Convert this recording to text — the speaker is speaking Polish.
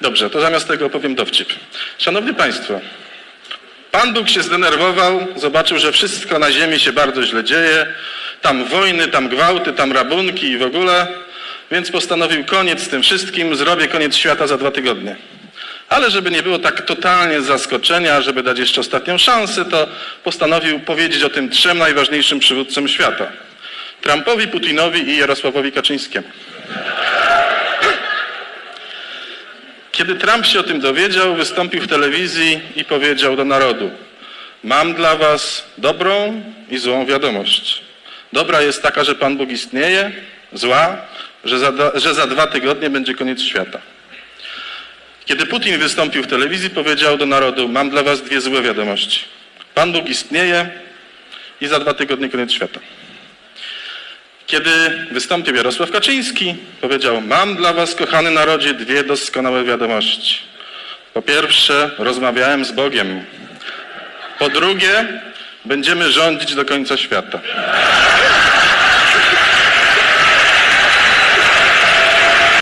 Dobrze, to zamiast tego opowiem dowcip. Szanowni Państwo, Pan Bóg się zdenerwował, zobaczył, że wszystko na ziemi się bardzo źle dzieje. Tam wojny, tam gwałty, tam rabunki i w ogóle. Więc postanowił koniec z tym wszystkim, zrobię koniec świata za dwa tygodnie. Ale żeby nie było tak totalnie zaskoczenia, żeby dać jeszcze ostatnią szansę, to postanowił powiedzieć o tym trzem najważniejszym przywódcom świata. Trumpowi, Putinowi i Jarosławowi Kaczyńskiemu. Kiedy Trump się o tym dowiedział, wystąpił w telewizji i powiedział do narodu: Mam dla was dobrą i złą wiadomość. Dobra jest taka, że Pan Bóg istnieje, zła, że za, że za dwa tygodnie będzie koniec świata. Kiedy Putin wystąpił w telewizji, powiedział do narodu: Mam dla was dwie złe wiadomości. Pan Bóg istnieje i za dwa tygodnie koniec świata. Kiedy wystąpił Jarosław Kaczyński, powiedział: Mam dla Was, kochany narodzie, dwie doskonałe wiadomości. Po pierwsze, rozmawiałem z Bogiem. Po drugie, będziemy rządzić do końca świata.